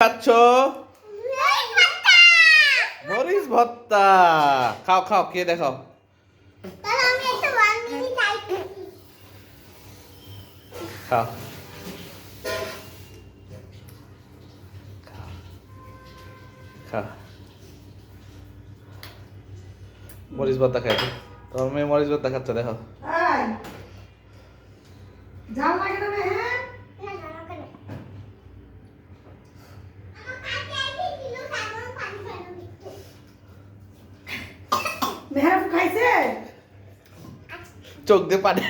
খাচ্ছ? মরিচ ভর্তা। খাও খাও কে দেখাও। খাও। খাও। মরিচ ভর্তা খাইছো? তোমার মেয়ে মরিচ ভর্তা খাচ্ছে দেখো এই, ঝাল লাগে না বে, হ্যাঁ? মেহরাব খাইছে? চোখ দিয়ে পানি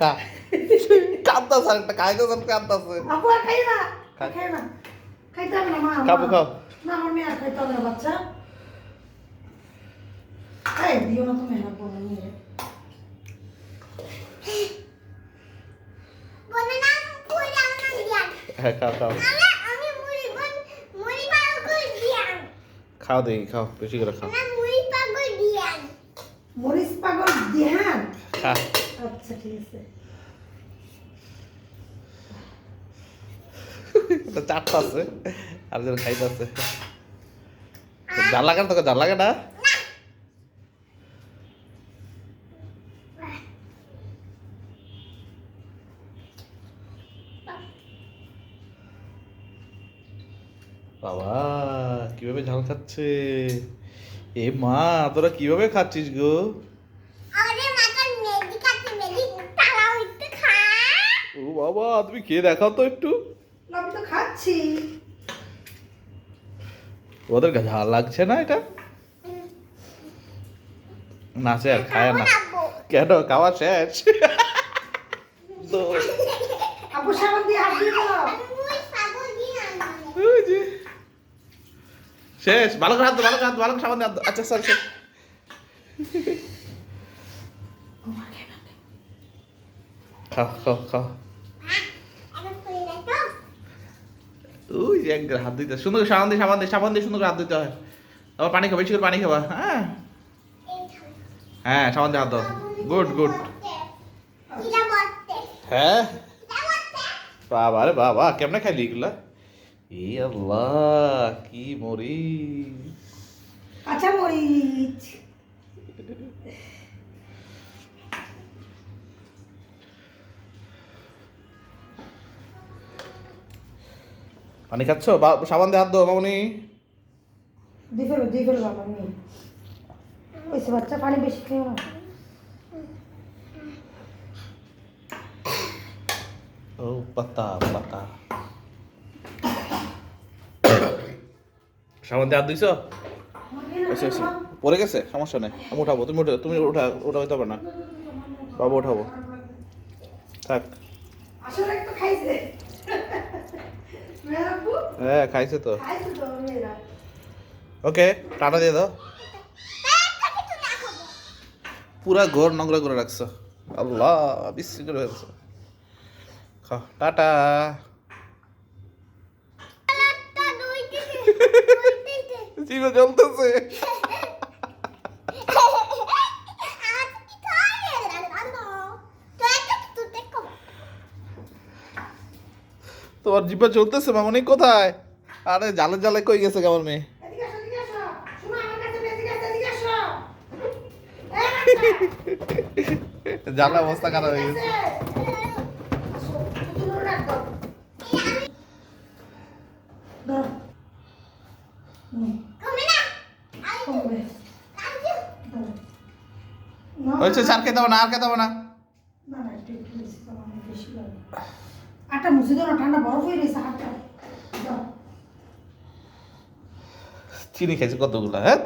কা কান্দাছে একটা খাইতেছে কান্দাছে আপু আর খাই না, খাই না। খাইতে হবে না, মা, খাব, খাও। না, আমার মেয়ে আর খাইতে হবে না, বাচ্চা। এই, দিও না তো মেহরাব বলো, নিয়ে। হ্যাঁ খাও খাও খাও দেখি খাও বেশি করে খাও মরিচ পাগল দিহান? আচ্ছা ঠিক আছে। চারটা আছে আর যেন খাইতে আছে। জাল লাগে না তোকে? জাল লাগে না? বাবা কীভাবে ঝাল খাচ্ছে? এ মা তোরা কীভাবে খাচ্ছিস গো? ও বাবা তুমি কে দেখাও তো একটু। আমি তো খাচ্ছি। ওদের ঝাল লাগছে না এটা? না সে আর খায় না। কেন? খাওয়া শেষ। তো, আপু সাবান দিয়ে হাত দিয়ে দাও। শেষ ভালো করে হাত ভালো করে হাত ভালো করে সাবান হাত আচ্ছা স্যার স্যার খাও খাও খাও। ওই যে হাত দিতে সুন্দর করে সাবান দিয়ে সাবান দিয়ে সাবান দিয়ে সুন্দর করে হাত দিতে হয়। আবার পানি খাবা বেশি করে পানি খাবা হ্যাঁ? হ্যাঁ সাবান দিয়ে হাত দাও গুড গুড। হ্যাঁ? বাবা রে বাবা কেমনে খাইলি এগুলা? এ আল্লাহ কি মরি কাঁচা মরিচ। পানি খাচ্ছ? বা- সাবান দিয়ে হাত দাও মামনি। দিয়ে ফেলো দিয়ে ফেলো নিয়ে ওইসে বাচ্চা পানি বেশি খেও না। ও পাতা পাতা। সাবান দিয়ে হাত এসে এসে। পড়ে গেছে? সমস্যা নেই। আমি উঠাবো। তুমি উঠে, তুমি উঠা উঠা হইতে হবে না। বাবু, উঠাবো। থাক। হ্যাঁ খাইছে তো। ওকে, টাটা দিয়ে দাও। পুরা ঘর নোংরা করে রাখছো। আল্লাহ, বিশ্রী করে খাও। টাটা। জিভে জ্বলতেছে তোমার জিভে জ্বলতেছে মামনি কোথায়। আরে জালে জালে কই গেছে কেমন মেয়ে? জালে অবস্থা খারাপ হয়ে গেছে। হয়েছে স্যার খেতে হবে না আর খেতে হবে না। আটা মুছে দাও না ঠান্ডা বরফ হয়ে গেছে হাতটা। চিনি খাইছে কতগুলো হ্যাঁ?